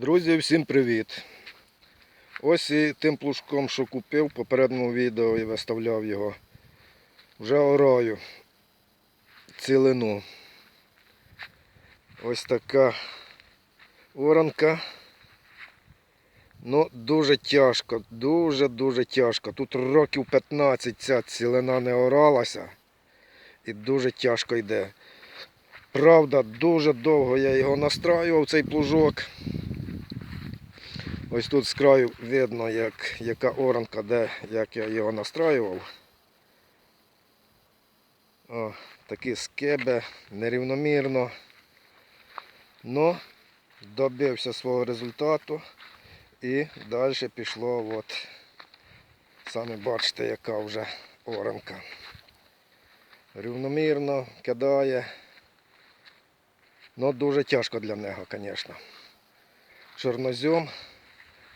Друзі, всім привіт! Ось і тим плужком, що купив в попередньому відео і виставляв його. Вже ораю цілину. Ось така оранка. Ну, дуже тяжко, дуже-дуже тяжко. Тут років 15 ця цілина не оралася і дуже тяжко йде. Правда, дуже довго я його настраював, цей плужок. Ось тут з краю видно, як, яка оранка, де, як я його настраював. О, такі скеби, нерівномірно. Ну, добився свого результату і далі пішло, от, самі бачите, яка вже оранка. Рівномірно кидає. Ну, дуже тяжко для нього, звісно. Чорнозем.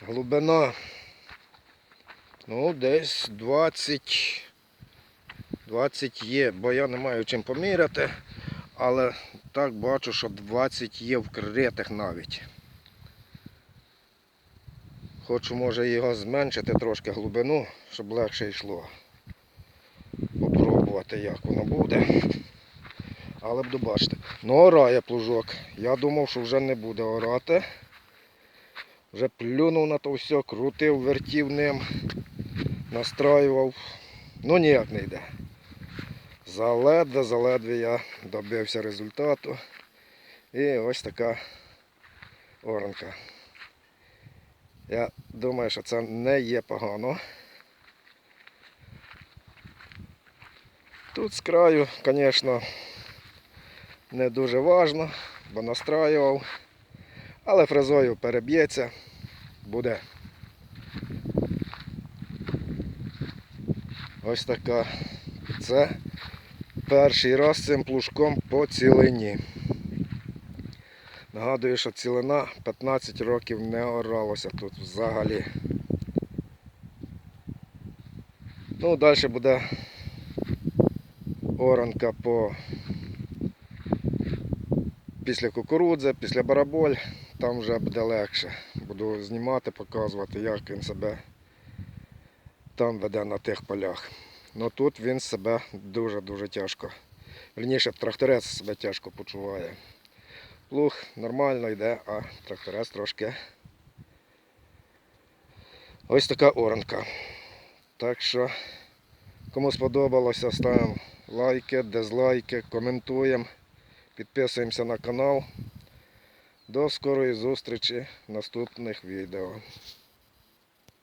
Глибина. Ну, десь 20. 20 є, бо я не маю чим поміряти, але так бачу, що 20 є вкритих навіть. Хочу, може, його зменшити трошки глибину, щоб легше йшло. Попробувати, як воно буде. Але буду бачити. Ну, орає плужок. Я думав, що вже не буде орати. Вже плюнув на то все, крутив, вертів ним, настраював. Ну ніяк не йде. Заледве, заледве я добився результату. І ось така оранка. Я думаю, що це не є погано. Тут з краю, звісно, не дуже важно, бо настраював. Але фрезою переб'ється, буде. Ось така. Це перший раз цим плужком по цілині. Нагадую, що цілина 15 років не оралося тут взагалі. Ну, далі буде оранка по після кукурудзи, після бараболь, там вже буде легше. Буду знімати, показувати, як він себе там веде на тих полях. Ну тут він себе дуже-дуже тяжко. Вірніше, тракторець себе тяжко почуває. Плуг нормально йде, а тракторець трошки. Ось така оранка. Так що, кому сподобалося, ставимо лайки, дизлайки, коментуємо. Підписуємося на канал. До скорої зустрічі в наступних відео.